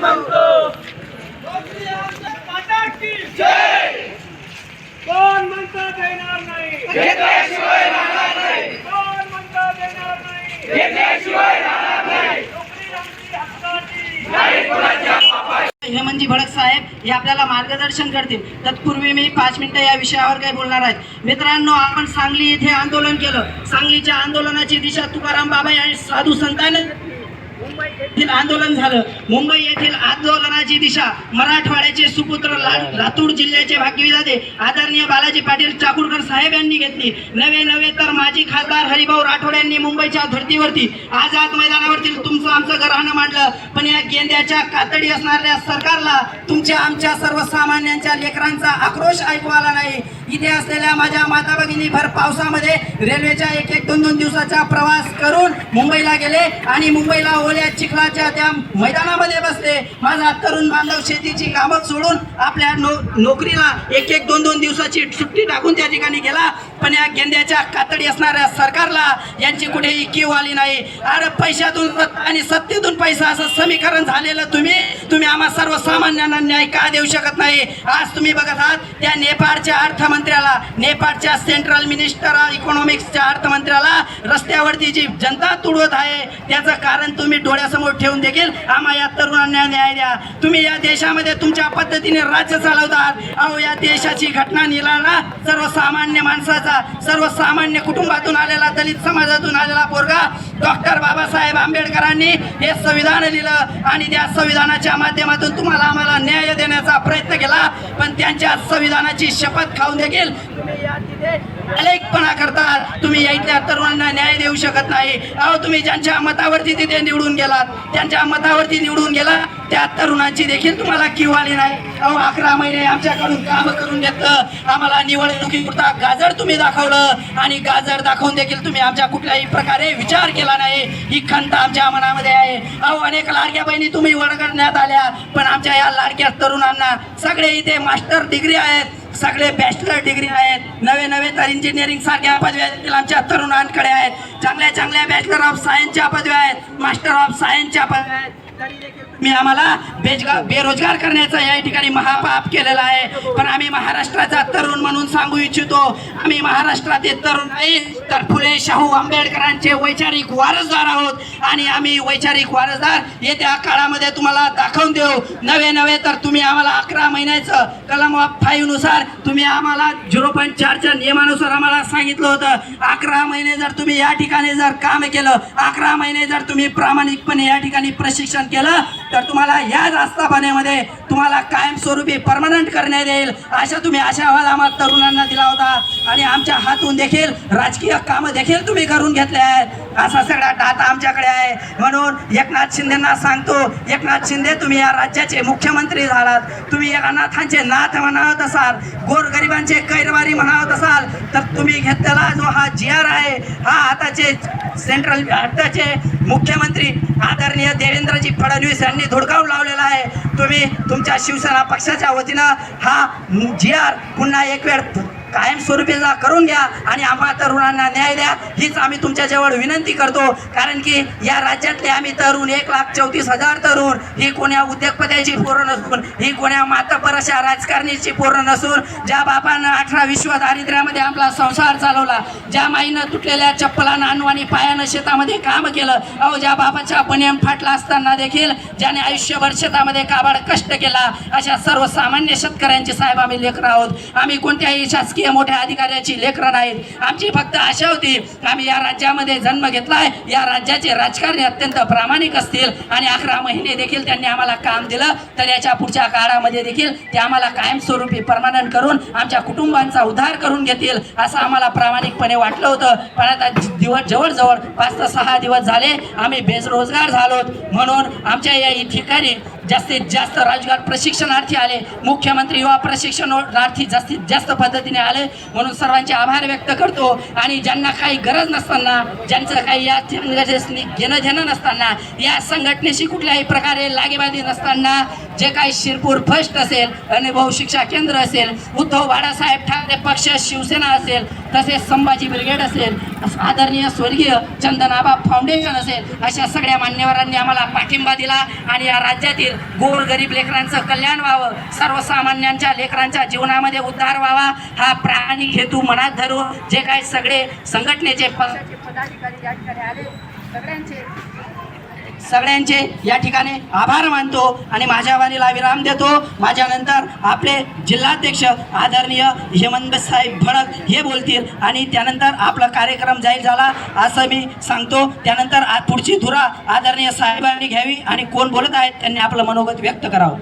म्हणतो कोण देणार नाही? घेतल्याशिवाय राहणार नाही. कोण देणार नाही? घेतल्याशिवाय राहणार नाही. भडक साहेब हे आपल्याला मार्गदर्शन करतील. तत्पूर्वी मी पाच मिनिटं या विषयावर काही बोलणार आहेत मित्रांनो आपण सांगली इथे आंदोलन केलं. सांगलीच्या आंदोलनाची दिशा तुकाराम बाबा आणि साधू संतांनी येथील आंदोलन झालं. मुंबई येथील आंदोलनाची दिशा मराठवाड्याचे सुपुत्र लातूर जिल्ह्याचे भाग्यविधाते आदरणीय बालाजी पाटील चाकूरकर साहेब यांनी घेतली. नवे नवे तर माजी खासदार हरिभाऊ राठोड यांनी मुंबईच्या धर्तीवरती आझाद मैदानावरती तुमचं आमचं घराणं मांडलं. पण या गेंद्याच्या कातडी असणाऱ्या सरकारला तुमच्या आमच्या सर्वसामान्यांच्या लेकरांचा आक्रोश ऐकू आला नाही. इथे असलेल्या माझ्या माता भगिनी भर पावसामध्ये रेल्वेच्या एक एक दोन दोन दिवसाचा प्रवास करून मुंबईला गेले आणि मुंबईला ओल्या चिखलाच्या त्या मैदानामध्ये बसले. माझा तरुण बांधव शेतीची कामं सोडून आपल्या नो नोकरीला एक एक दोन दोन दिवसाची सुट्टी टाकून त्या ठिकाणी गेला. पण या गेंद्याच्या कातडी असणाऱ्या सरकारला यांची कुठेही कीव आली नाही. अरे पैशातून आणि आणि सत्तेतून पैसा असं समीकरण झालेलं तुम्ही तुम्ही आम्हा सर्वसामान्यांना न्याय का देऊ शकत नाही? आज तुम्ही बघत आहात त्या नेपाळच्या अर्थमंत्र्याला नेपाळच्या सेंट्रल मिनिस्टर इकॉनॉमिक्सच्या अर्थमंत्र्याला रस्त्यावरती जी जनता तुडवत आहे त्याचं कारण तुम्ही डोळ्यासमोर ठेवून देखील आम्हा या तरुणांना न्याय द्या. तुम्ही या देशामध्ये तुमच्या पद्धतीने राज्य चालवतात अहो या देशाची घटना निलाला सर्वसामान्य माणसाचा सर्वसामान्य कुटुंबातून आलेला दलित समाजातून आलेला पोरगा डॉक्टर बाबासाहेब आंबेडकरांनी हे संविधान लिहिलं आणि त्या संविधानाच्या माध्यमातून तुम्हाला आम्हाला न्याय देण्याचा प्रयत्न केला पण त्यांच्या संविधानाची शपथ खाऊन देखील या तिथे अलेकपणा करतात तुम्ही इथल्या तरुणांना न्याय देऊ शकत नाही. अहो तुम्ही ज्यांच्या मतावरती तिथे निवडून गेलात त्यांच्या मतावरती निवडून गेला त्या तरुणांची देखील तुम्हाला किव आली नाही. अहो अकरा महिने आमच्याकडून काम करून घेतलं. आम्हाला निवडणुकीपुरता गाजर तुम्ही दाखवलं. आणि गाजर दाखवून देखील तुम्ही आमच्या कुठल्याही प्रकारे विचार केला नाही. ही खंत आमच्या मनामध्ये आहे. अहो अनेक लाडक्या बहिणी तुम्ही वर्गण्यात आल्या. पण आमच्या या लाडक्या तरुणांना सगळे इथे मास्टर डिग्री आहेत. सगळे बॅचलर डिग्री आहेत. नवे नवे तर इंजिनिअरिंग सारख्या पदव्या देखील आमच्या तरुणांकडे आहेत. चांगल्या चांगल्या बॅचलर ऑफ सायन्सच्या पदव्या आहेत. मास्टर ऑफ सायन्सच्या पदव्या आहेत. मी आम्हाला बेजगार बेरोजगार करण्याचा या ठिकाणी महापाप केलेला आहे. पण आम्ही महाराष्ट्राचा तरुण म्हणून सांगू इच्छितो. आम्ही महाराष्ट्रातील तरुण नाही तर फुले शाहू आंबेडकरांचे वैचारिक वारसदार आहोत. आणि आम्ही वैचारिक वारसदार येत्या काळामध्ये तुम्हाला दाखवून देऊ. नवे नवे तर तुम्ही आम्हाला अकरा महिन्याचं कलम फाईव्हनुसार तुम्ही आम्हाला झिरो पॉईंट चारच्या नियमानुसार आम्हाला सांगितलं होतं. अकरा महिने जर तुम्ही या ठिकाणी जर काम केलं अकरा महिने जर तुम्ही प्रामाणिकपणे या ठिकाणी प्रशिक्षण केलं तर तुम्हाला याच आस्थापनेमध्ये तुम्हाला कायमस्वरूपी परमनंट करण्यात येईल. अशा तुम्ही आशावाद आम्हाला तरुणांना दिला होता. आणि आमच्या हातून देखील राजकीय कामं देखील तुम्ही करून घेतले आहेत. असा सगळा डाटा आमच्याकडे आहे. म्हणून एकनाथ शिंदेना सांगतो एकनाथ शिंदे तुम्ही या राज्याचे मुख्यमंत्री झालात. तुम्ही या अनाथांचे नाथ म्हणावत असाल गोरगरिबांचे कैरवारी म्हणावत असाल तर तुम्ही घेतलेला जो हा जी आर आहे हा आताचे सेंट्रल आताचे मुख्यमंत्री आदरणीय देवेंद्रजी फडणवीस यांनी धुडकावून लावलेला आहे. तुम्ही तुमच्या शिवसेना पक्षाच्या वतीनं हा जी आर पुन्हा एक वेळ कायमस्वरूपीचा करून घ्या आणि आम्हा तरुणांना न्याय द्या. हीच आम्ही तुमच्याजवळ विनंती करतो. कारण की या राज्यातले आम्ही तरुण एक लाख चौतीस हजार तरुण ही कोण्या उद्योगपत्याची पोरं नसून ही कोण्या मातबर अशा राजकारणीची पोरं नसून ज्या बापानं अठरा विश्व दारिद्र्यामध्ये आपला संसार चालवला ज्या माईनं तुटलेल्या चप्पलानं आणू आणि पायानं शेतामध्ये काम केलं अहो ज्या बापाच्या बनियम फाटला असताना देखील ज्याने आयुष्यभर शेतामध्ये काबाड कष्ट केला अशा सर्वसामान्य शेतकऱ्यांचे साहेब आम्ही लेकर आहोत. आम्ही कोणत्याही शासकीय मोठ्या अधिकाऱ्याची लेकरं नाहीत. आमची फक्त आशा होती आम्ही या राज्यामध्ये जन्म घेतलाय. या राज्याचे राजकारणी अत्यंत प्रामाणिक असतील आणि अकरा महिने देखील त्यांनी आम्हाला काम दिलं तर याच्या पुढच्या काळामध्ये देखील ते आम्हाला कायमस्वरूपी परमानंट करून आमच्या कुटुंबांचा उद्धार करून घेतील असं आम्हाला प्रामाणिकपणे वाटलं होतं. पण आता दिवस जवळजवळ पाच ते सहा दिवस झाले आम्ही बेरोजगार झालो म्हणून आमच्या या ठिकाणी जास्तीत जास्त रोजगार प्रशिक्षणार्थी आले. मुख्यमंत्री युवा प्रशिक्षणार्थी जास्तीत जास्त पद्धतीने आले. म्हणून सर्वांचे आभार व्यक्त करतो. आणि ज्यांना काही गरज नसताना ज्यांचं काही या घेणं देणं नसताना या संघटनेशी कुठल्याही प्रकारे लागेबाजी नसताना जे काही शिरपूर फर्स्ट असेल अनुभव शिक्षा केंद्र असेल उद्धव बाळासाहेब ठाकरे पक्ष शिवसेना असेल तसेच संभाजी ब्रिगेड असेल आदरणीय स्वर्गीय चंदनाबा फाउंडेशन असेल अशा सगळ्या मान्यवरांनी आम्हाला पाठिंबा दिला आणि या राज्यातील गोरगरीब लेकरांचं कल्याण व्हावं सर्वसामान्यांच्या लेकरांच्या जीवनामध्ये उद्धार व्हावा हा प्राणिक हेतू मनात धरून जे काही सगळे संघटनेचे पक्षाचे पदाधिकारी या ठिकाणी आले. सगळ्यांचे सगळ्यांचे या ठिकाणी आभार मानतो आणि माझ्या वाणीला विराम देतो. माझ्यानंतर आपले जिल्हाध्यक्ष आदरणीय हेमंत साहेब भडक हे बोलतील आणि त्यानंतर आपला कार्यक्रम जाहीर झाला असं मी सांगतो. त्यानंतर पुढची धुरा आदरणीय साहेबांनी घ्यावी आणि कोण बोलत आहेत त्यांनी आपलं मनोगत व्यक्त करावं.